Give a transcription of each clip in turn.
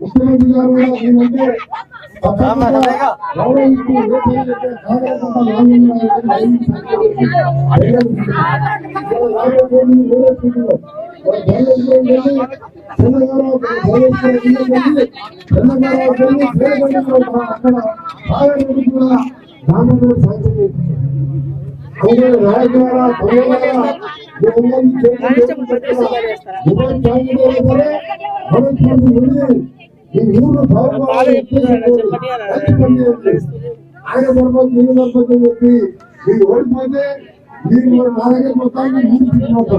ముఖ్యమంత్రి గారు కూడా నేనంటే తప్పకుండా గౌరవిస్తూ ఏ పేరు చెప్పే అంతా నాలుగు ఆయన సర్పంచ్ నేను సర్పంచ్ అని చెప్పి మీరు ఓడిపోతే మీరు నా దగ్గర మొత్తాన్ని మీరు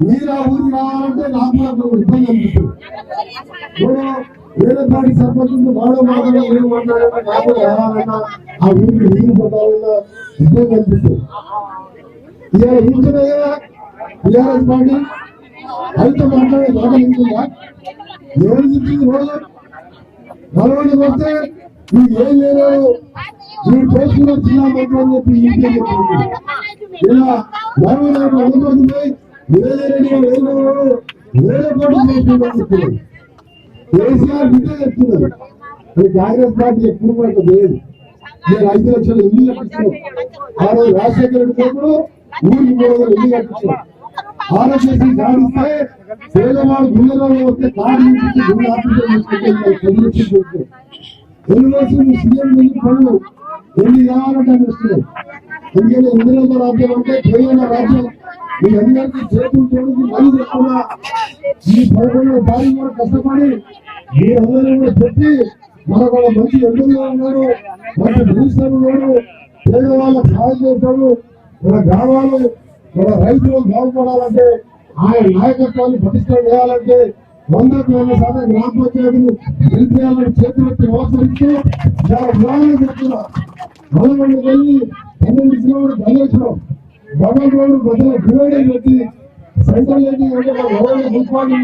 మీరు ఆ ఊరికి రావాలంటే నాకు ఇబ్బంది అనిపిస్తుంది. వేరే పార్టీ సర్పంచ్ బాగా మాట్లాడాలి ఏం మాట్లాడాలి నాకు రావాలన్నా ఆ ఊరికి నీళ్ళు పెట్టాలన్నా ఇబ్బంది అనిపిస్తుంది. ఇవాళ ఇంచునే టీఆర్ఎస్ పార్టీ అయితే మాట్లాడే మాట ఇంటుందా ఎవరు రోజు నలభై వస్తే మీకు ఏం లేదు మీరు చేసుకున్న చిన్న మంత్రి చెప్పి ఇంకే ఇలా నలభై నాలుగు అనుకుంటుంది వేరే రెడ్డి గారు ఏం లేదు కేసీఆర్ బిడ్డ చెప్తున్నారు. అది కాంగ్రెస్ పార్టీ ఎప్పుడు కూడా లేదు. నేను ఐదు లక్షలు ఇల్లు కట్టించాను ఆ రోజు రాజశేఖర రెడ్డి ఊరికి మూడు వందలు ఇల్లు కట్టించాను ఇస్తే పేదవాళ్ళు గుండెలలో వస్తే కార్డు ఇచ్చి గుండె ఆపరేషన్ చేసుకుంటే పది లక్షలు పెట్టుకో ఎన్ని రోజులు సీఎం ఎన్ని పనులు ఎన్ని కావాలంటే వస్తున్నాయి. ఎందుకంటే ఇంద్రజ రాజ్యం అంటే కేవలం రాజ్యం మీ అందరికీ చేతులు తోడికి మళ్ళీ చెప్తున్నా ఈ పదకొండు భారీ కూడా కష్టపడి మీరందరూ కూడా పెట్టి మనకు మంచి ఎమ్మెల్యే ఉన్నారు. మంచి మినిస్టర్ ఉన్నారు. పేదవాళ్ళకి సహాయం చేస్తాడు మన గ్రామాలు మన రైతులు బాగుపడాలంటే ఆయన నాయకత్వాన్ని పటిష్టం చేయాలంటే వందకు వంద శాతం గ్రామ పంచాయతీలు గెలిపేయాలని చేతులకి అవసరిస్తూ గ్రామాలు చెప్తున్నా నల్గొండకి వెళ్ళి పన్నెండు కిలోమీటర్ ధనేశ్వరం డబల్ రోడ్డు మధ్యలో డివైడర్ పెట్టి సెంట్రల్ ఏది అంటే మన వరంగల్ మున్సిపాలిటీ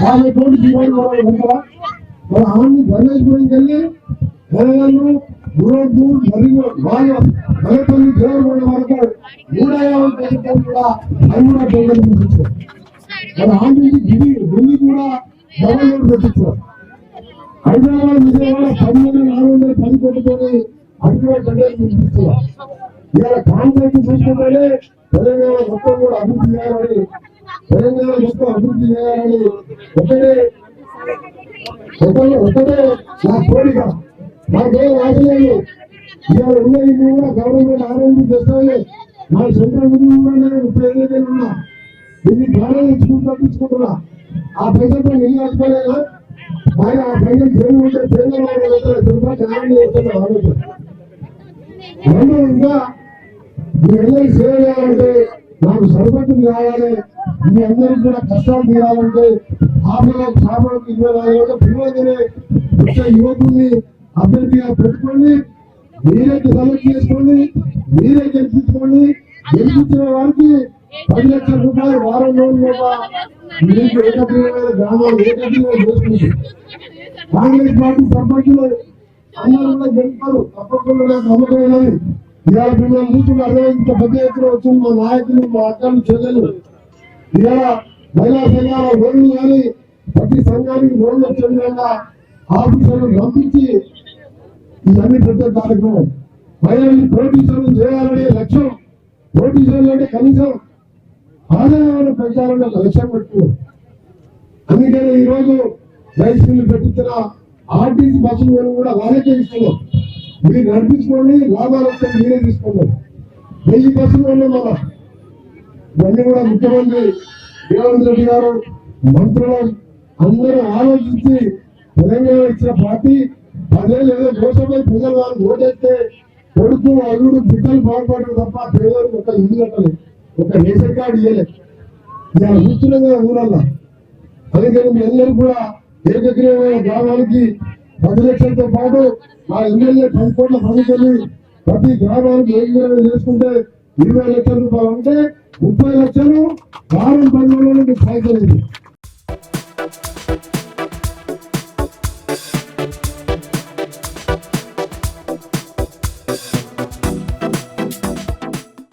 యాభై కోట్లు డివైడ్ కావాలి వెంటరా మన ఆమె ధనేశ్వరంకి వెళ్ళి మరియు వాళ్ళు మరపల్లి దేవరగొండ వరకు నూట యాభై కోట్లతో కూడా అది కూడా టోకెన్ పంపించారు మన ఆంధ్రకి గిరి ఢిల్లీ కూడా డబల్ పెట్టించారు హైదరాబాద్ విజయవాడ పది వందల నాలుగు వందల పది కోట్లతోని ఇవాళ కాంగ్రెస్ చూసుకుంటేనే తెలంగాణ మొత్తం కూడా అభివృద్ధి చేయాలని తెలంగాణ మొత్తం అభివృద్ధి చేయాలని ఒకటే ఒకటే నా కోరిక. నాకేం రాజకీయాలు ఇవాళ కూడా గవర్నమెంట్ ఆరోగ్యం చేస్తానే నా సొంత ఇల్లు కూడా నేను ముప్పై ఉన్నా ఇది భారం ఇచ్చుకుంటూ తప్పించుకుంటున్నా. ఆ పైసలతో ఇల్లు కట్టుకోలేదా? ఆయన ఆ పైసలు జైలు ఉంటే ఆలోచన. రెండు ఇంకా మీ అందరికి సేవ చేయాలంటే నాకు సరిపట్టులు కావాలి. మీ అందరికి కూడా కష్టాలు తీరాలంటే ఆపలో సాపలకు ఇరవై నాలుగు గంటల వచ్చే యువకుల్ని అభ్యర్థిగా పెట్టుకోండి. మీరే సెలెక్ట్ చేసుకోండి మీరే గెలిపించుకోండి. గెలిపించిన వారికి పది లక్షల రూపాయలు వారం రోజుల మీకు ఏకగ్రీవమైన గ్రామాలు ఏకగ్రీవం చేసుకుంటుంది కాంగ్రెస్ పార్టీ సర్పంచులు అందరూ కూడా గెలుస్తారు. తప్పకుండా నాకు నమ్మకం ఉన్నది. ఇవాళ మిమ్మల్ని చూస్తున్నారు ఇంత పెద్ద ఎత్తున వచ్చిన మా నాయకులు మా అక్కలు చెల్లెలు. ఇవాళ మహిళా సంఘాల లోన్లు కానీ ప్రతి సంఘానికి లోన్లు వచ్చే విధంగా ఆఫీసర్లు పంపించి ఈ ఇవన్నీ పెట్టే కార్యక్రమం మహిళల్ని పోటీసర్లు చేయాలనే లక్ష్యం పోటీసర్లు అంటే కనీసం ఆదాయాన్ని పెంచాలనే లక్ష్యం పెట్టు. అందుకనే ఈ రోజు రైస్ ఆర్టీసీ బస్సులు మేము కూడా వాళ్ళకే ఇస్తున్నాం. మీరు నడిపించుకోండి లాభాలు వస్తే మీరే తీసుకోండి. వెయ్యి బస్సులు ఉన్నాయి మన. ఇవన్నీ కూడా ముఖ్యమంత్రి రేవంత్ రెడ్డి గారు మంత్రులు అందరూ ఆలోచించి తెలంగాణ ఇచ్చిన పార్టీ పదేళ్ళు ఏదో మోసపోయి ప్రజలు వాళ్ళు ఓటేస్తే కొడుకు అల్లుడు బిడ్డలు బాగుపడరు తప్ప పేదలకు ఒక ఇల్లు కట్టలేదు ఒక రేషన్ కార్డు ఇవ్వలేదు ఇలా చూస్తున్నాం కదా ఊరల్లా. అందుకని మీ అందరూ కూడా ఏకగ్రీవమైన గ్రామానికి పది లక్షలతో పాటు మా ఎమ్మెల్యే పది కోట్ల పథకాన్ని ప్రతి గ్రామానికి ఏకగ్రీవం చేసుకుంటే ఇరవై లక్షల రూపాయలు అంటే ముప్పై లక్షలు వారం పది రోజుల నుండి సాయకలేదు